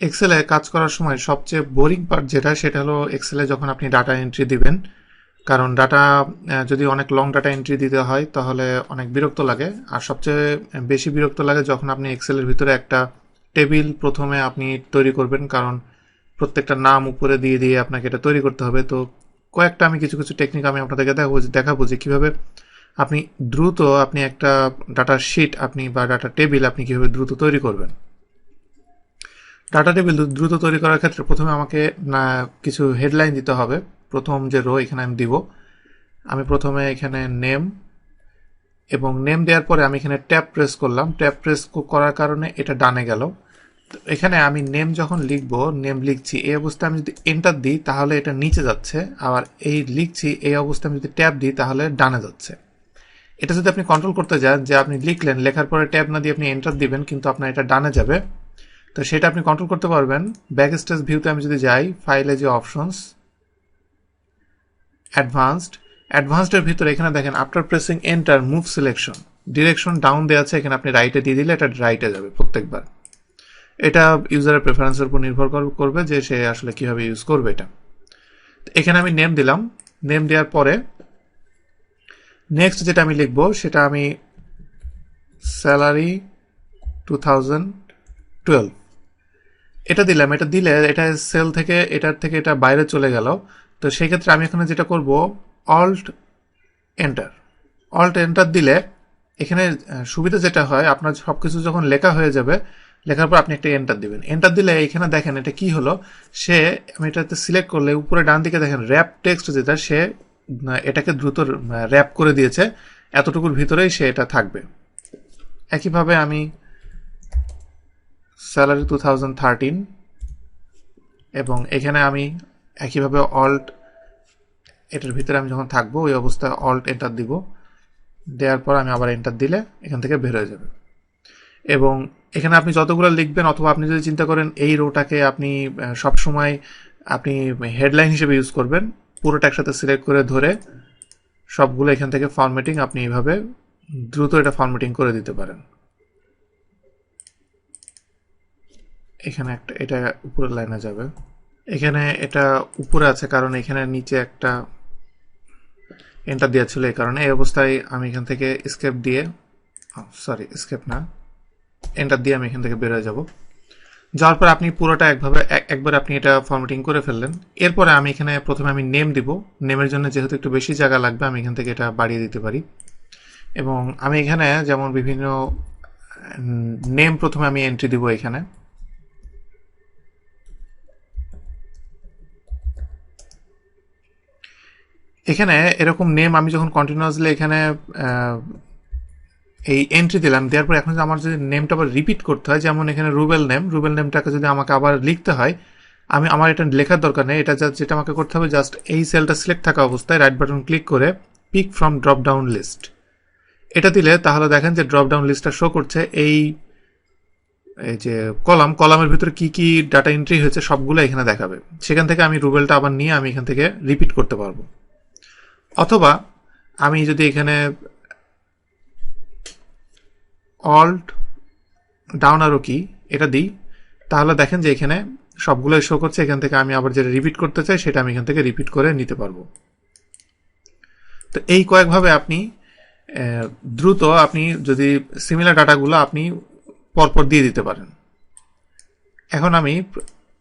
এক্সেলে কাজ করার সময় সবচেয়ে বোরিং পার্ট যেটা, সেটা হলো এক্সেলে যখন আপনি ডাটা এন্ট্রি দিবেন। কারণ ডাটা যদি অনেক লং ডাটা এন্ট্রি দিতে হয়, তাহলে অনেক বিরক্ত লাগে। আর সবচেয়ে বেশি বিরক্ত লাগে যখন আপনি এক্সেলের ভিতরে একটা টেবিল প্রথমে আপনি তৈরি করবেন। কারণ প্রত্যেকটা নাম উপরে দিয়ে দিয়ে আপনাকে এটা তৈরি করতে হবে। তো কয়েকটা আমি কিছু কিছু টেকনিক আমি আপনাদেরকে দেখাবো দেখাবো যে কীভাবে আপনি দ্রুত আপনি একটা ডাটা শিট আপনি বা ডাটা টেবিল আপনি কীভাবে দ্রুত তৈরি করবেন। ডাটা টেবিল দ্রুত তৈরি করার ক্ষেত্রে প্রথমে আমাকে না কিছু হেডলাইন দিতে হবে। প্রথম যে রো এখানে আমি দিব। আমি প্রথমে এখানে নেম এবং নেম দেওয়ার পরে আমি এখানে ট্যাপ প্রেস করলাম। ট্যাপ প্রেস করার কারণে এটা ডানে গেল। এখানে আমি নেম যখন লিখব নেম লিখছি, এই অবস্থায় আমি যদি এন্টার দিই, তাহলে এটা নিচে যাচ্ছে। আবার এই লিখছি, এই অবস্থায় আমি যদি ট্যাপ দিই, তাহলে ডানে যাচ্ছে। এটা যদি আপনি কন্ট্রোল করতে যান, যে আপনি লিখলেন, লেখার পরে ট্যাব না দিয়ে আপনি এন্টার দিবেন, কিন্তু আপনার এটা ডানে যাবে। তো সেটা আপনি কন্ট্রোল করতে পারবেন। ব্যাক স্টেজ ভিউতে আমি যদি যাই ফাইলে যে অপশনস অ্যাডভান্সড অ্যাডভান্সডের ভিতরে এখানে দেখেন after pressing enter move selection direction down দেওয়া আছে, এখানে আপনি রাইটে দিয়ে দিলে এটা রাইটে যাবে প্রত্যেকবার। এটা ইউজারের প্রেফারেন্সের উপর নির্ভর করবে যে সে আসলে কীভাবে ইউজ করবে এটা। এখানে আমি নেম দিলাম। নেম দেওয়ার পরে নেক্সট যেটা আমি লিখব, সেটা আমি স্যালারি টু থাউজেন্ড টুয়েলভ এটা দিলাম, এটা দিলে এটা সেল থেকে, এটার থেকে এটা বাইরে চলে গেল। তো সেই ক্ষেত্রে আমি এখানে যেটা করব অল্ট এন্টার অল্ট এন্টার দিলে এখানে সুবিধা যেটা হয়, আপনার সব কিছু যখন লেখা হয়ে যাবে, লেখার পর আপনি একটা এন্টার দিবেন। এন্টার দিলে এখানে দেখেন এটা কি হলো, সে, আমি এটাতে সিলেক্ট করলে উপরে ডান দিকে দেখেন র্যাপ টেক্সট যেটা, সে এটাকে দ্রুত র্যাপ করে দিয়েছে। এতটুকুর ভিতরেই সে এটা থাকবে। একইভাবে আমি স্যালারি টু থাউজেন্ড থার্টিন এবং এখানে আমি একইভাবে অল্ট এটার ভিতরে আমি যখন থাকব, ওই অবস্থায় অল্ট এন্টার দিব। দেওয়ার পর আমি আবার এন্টার দিলে এখান থেকে বের হয়ে যাবে। এবং এখানে আপনি যতগুলো লিখবেন, অথবা আপনি যদি চিন্তা করেন এই রোটাকে আপনি সবসময় আপনি হেডলাইন হিসেবে ইউজ করবেন, পুরোটা একসাথে সিলেক্ট করে ধরে সবগুলো এখান থেকে ফরম্যাটিং আপনি এইভাবে দ্রুত এটা ফরম্যাটিং করে দিতে পারেন। এখানে একটা, এটা উপরের লাইনে যাবে। এখানে এটা উপরে আছে কারণ এখানে নিচে একটা এন্টার দেওয়া ছিল এই কারণে। এই অবস্থায় আমি এখান থেকে স্কেপ দিয়ে সরি স্কেপ না এন্টার দিয়ে আমি এখান থেকে বেরোয় যাব। যাওয়ার পর আপনি পুরোটা একভাবে একবার আপনি এটা ফর্মেটিং করে ফেললেন। এরপরে আমি এখানে প্রথমে আমি নেম দিব। নেমের জন্য যেহেতু একটু বেশি জায়গা লাগবে, আমি এখান থেকে এটা বাড়িয়ে দিতে পারি। এবং আমি এখানে যেমন বিভিন্ন নেম প্রথমে আমি এন্ট্রি দিব এখানে। এখানে এরকম নেম আমি যখন কন্টিনিউয়াসলি এখানে এই এন্ট্রি দিলাম, দেওয়ার পর এখন আমার যদি নেমটা আবার রিপিট করতে হয়, যেমন এখানে রুবেল নেম রুবেল নেমটাকে যদি আমাকে আবার লিখতে হয়, আমি, আমার এটা লেখার দরকার নেই, এটা যেটা আমাকে করতে হবে জাস্ট এই সেলটা সিলেক্ট থাকা অবস্থায় রাইট বাটন ক্লিক করে pick from drop down list এটা দিলে তাহলে দেখেন যে ড্রপ ডাউন লিস্টটা শো করছে, এই এই যে কলাম কলামের ভিতরে কি কি ডাটা এন্ট্রি হয়েছে সবগুলো এখানে দেখাবে। সেখান থেকে আমি রুবেলটা আবার নিয়ে আমি এখান থেকে রিপিট করতে পারব। অথবা আমি যদি এখানে অল্ট ডাউন আরও কি এটা দিই, তাহলে দেখেন যে এখানে সবগুলোই শো করছে, এখান থেকে আমি আবার যেটা রিপিট করতে চাই সেটা আমি এখান থেকে রিপিট করে নিতে পারব। তো এই কয়েকভাবে আপনি দ্রুত আপনি যদি সিমিলার ডাটাগুলো আপনি পরপর দিয়ে দিতে পারেন। এখন আমি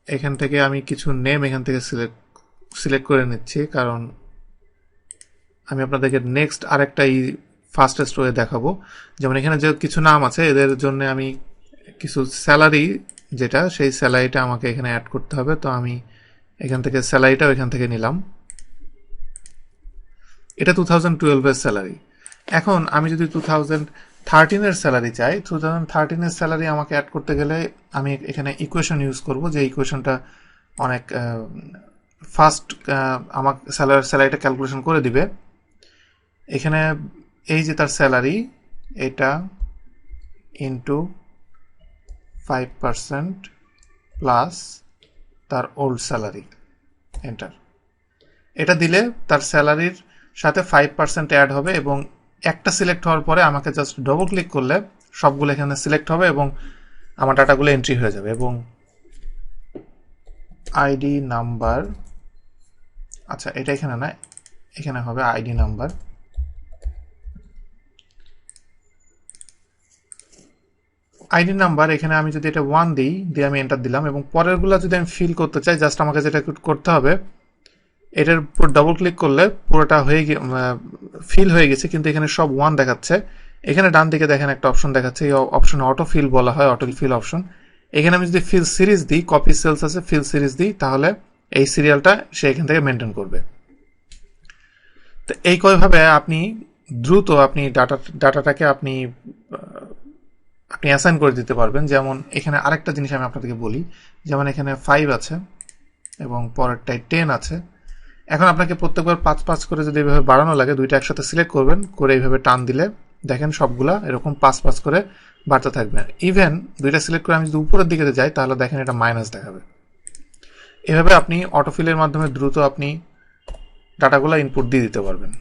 এখান থেকে আমি কিছু নেম এখান থেকে সিলেক্ট সিলেক্ট করে নিচ্ছি, কারণ আমি আপনাদেরকে নেক্সট আরেকটা এই ফাস্টেস্ট ওয়ে দেখাবো। যেমন এখানে যে কিছু নাম আছে, এদের জন্য আমি কিছু স্যালারি যেটা, সেই স্যালারিটা আমাকে এখানে অ্যাড করতে হবে। তো আমি এখান থেকে স্যালারিটাও এখান থেকে নিলাম। এটা টু থাউজেন্ড টুয়েলভের স্যালারি এখন আমি যদি টু থাউজেন্ড থার্টিনের স্যালারি চাই টু থাউজেন্ড থার্টিনের স্যালারি আমাকে অ্যাড করতে গেলে আমি এখানে ইকুয়েশন ইউজ করব। যে ইকুয়েশনটা অনেক ফাস্ট আমাকে স্যালারি স্যালারিটা ক্যালকুলেশন করে দিবে। এখানে এই যে তার স্যালারি এটা ইন্টু ফাইভ পার্সেন্ট প্লাস তার ওল্ড স্যালারি এন্টার এটা দিলে তার স্যালারির সাথে ফাইভ পার্সেন্ট অ্যাড হবে এবং একটা সিলেক্ট হওয়ার পরে আমাকে জাস্ট ডবল ক্লিক করলে সবগুলো এখানে সিলেক্ট হবে এবং আমার ডাটাগুলো এন্ট্রি হয়ে যাবে এবং আইডি নাম্বার আচ্ছা এটা এখানে না, এখানে হবে আইডি নাম্বার আইডি নাম্বার, এখানে আমি যদি এটা ওয়ান দিই, দিয়ে আমি এন্টার দিলাম এবং পরেরগুলো যদি আমি ফিল করতে চাই জাস্ট আমাকে যেটা করতে হবে, এটার উপর ডবল ক্লিক করলে পুরোটা হয়ে ফিল হয়ে গেছে, কিন্তু এখানে সব ওয়ান দেখাচ্ছে। এখানে ডান দিকে দেখেন একটা অপশন দেখাচ্ছে, এই অপশনে অটো ফিল বলা হয় অটো ফিল অপশন এখানে আমি যদি ফিল সিরিজ দিই কপি সেলস আছে ফিল সিরিজ দিই, তাহলে এই সিরিয়ালটা সে এখান থেকে মেনটেন করবে। তো এই কয়ভাবে আপনি দ্রুত আপনি ডাটা ডাটাটাকে আপনি আপনি অ্যাসাইন করে দিতে পারবেন। যেমন এখানে আরেকটা জিনিস আমি আপনাদেরকে বলি, যেমন এখানে ফাইভ আছে এবং পরেরটায় টেন আছে। এখন আপনাকে প্রত্যেকবার পাঁচ পাঁচ করে যদি এইভাবে বাড়ানো লাগে, দুইটা একসাথে সিলেক্ট করবেন, করে এইভাবে টান দিলে দেখেন সবগুলা এরকম পাঁচ পাঁচ করে বাড়তে থাকবে। ইভেন দুইটা সিলেক্ট করে আমি যদি উপরের দিকে যাই, তাহলে দেখেন এটা মাইনাস দেখাবে। এভাবে আপনি অটোফিলের মাধ্যমে দ্রুত আপনি ডাটাগুলো ইনপুট দিয়ে দিতে পারবেন।